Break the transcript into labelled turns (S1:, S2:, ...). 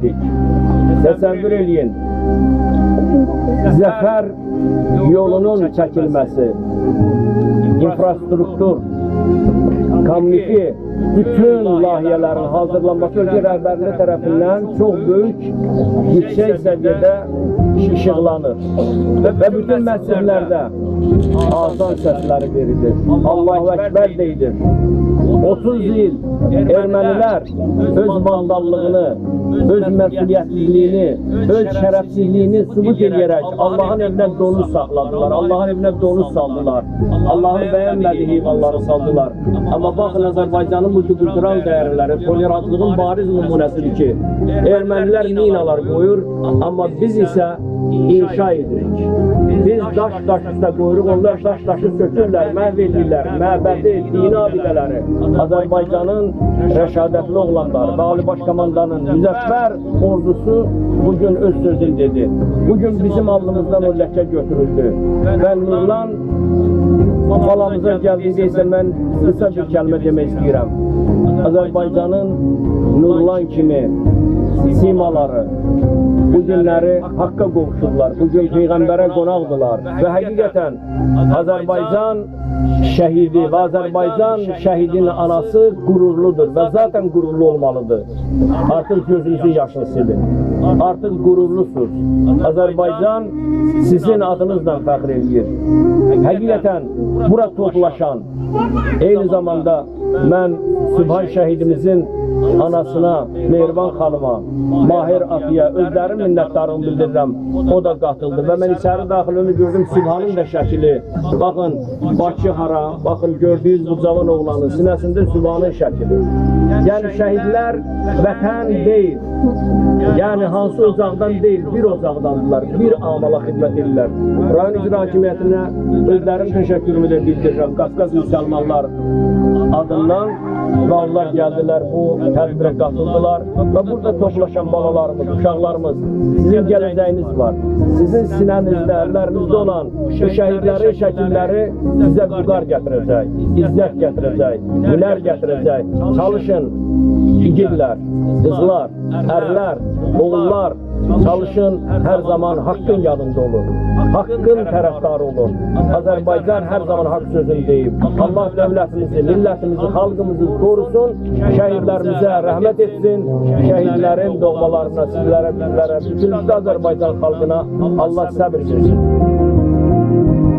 S1: Təsəvvür eləyin. Zəfər yolunun çəkilməsi, infrastruktur, kommuniki bütün layihələrin hazırlanması ölkə rəhbərliyi tərəfindən çox böyük, yüksək səviyyədə işıqlanır. Və bütün məsələlərdə azan səsləri verilir. Allahu Əkbər deyilir. 30 il ermənilər öz vandallığını, öz məsuliyyətsizliyini, öz şərəfsizliyini sübut edərək Allahın evinə dolu saxladılar. Allahın evinə dolu saldılar. Allahın bəyənmədiyi heyvanları saldılar. Amma baxın Azərbaycanın multikultural dəyərləri tolerantlığın bariz nümunəsidir ki, ermənilər minalar qoyur, amma biz isə inşa edirik. Biz daş daş üstə qoyuruq, onlar daş daşı sökürlər, məhv edirlər, məbədi, dini abidələri. Azərbaycanın rəşadətli oğlanları və Ali Baş Komandanın müzəffər ordusu bugün öz sözünü dedi. Bugün bizim alnımızdan o ləkə götürüldü. Və Nurlan balamıza gəldiyində isə mən qısa bir kəlmə demək istəyirəm. Azərbaycanın Nurlan kimi simaları bu günləri haqqa qovuşurlar. Bu gün Peyğəmbərə qonaqdılar və həqiqətən Azərbaycan şehidi ve Azerbaycan şehidin anası gururludur ve zaten gururlu olmalıdır. Artık gözünüzün yaşlısıdır. Artık gururlusunuz. Azerbaycan sizin adınızla fəxr edir. Həqiqətən bura toplaşan, eyni zamanda mən Sübhan şəhidimizin anasına, Mehriban xanıma, Mahir Afiyə özlərin minnətdarlığını bildirirəm. O da qatıldı və mən içəri daxilini gördüm Sübhanın da şəkili. Baxın, Bakı hara, baxın gördüyünüz bu cavan oğlanın sinəsində Sübhanın şəkili. Yəni şəhidlər vətən deyil. Yəni hansı ocaqdan deyil, bir ocaqdandılar, bir amala xidmət edirlər. Rayon İcra Hakimiyyətinə özlərim təşəkkürümü də bildirirəm. Qafqaz müsəlmanlar adından və onlar gəldilər bu tədbirə qatıldılar və burada toplaşan balalarımız, uşaqlarımız, sizin gələcəyiniz var. Sizin sinənizdə, əllərinizdə olan bu şəhidlərin şəkilləri bizə vüqar gətirəcək, izzət gətirəcək, hünər gətirəcək. Çalışın, igidlər, qızlar, ərlər, oğullar, çalışın, hər zaman haqqın yanında olun. Haqqın tərəfdarı olun. Azərbaycan hər zaman haqq sözünü deyib. Allah dövlətimizi, millətimizi, xalqımızı qorusun, şəhidlərimizə rəhmət etsin, şəhidlərin doğmalarına, sizlərə, bizlərə, bütün Azərbaycan xalqına Allah səbir versin.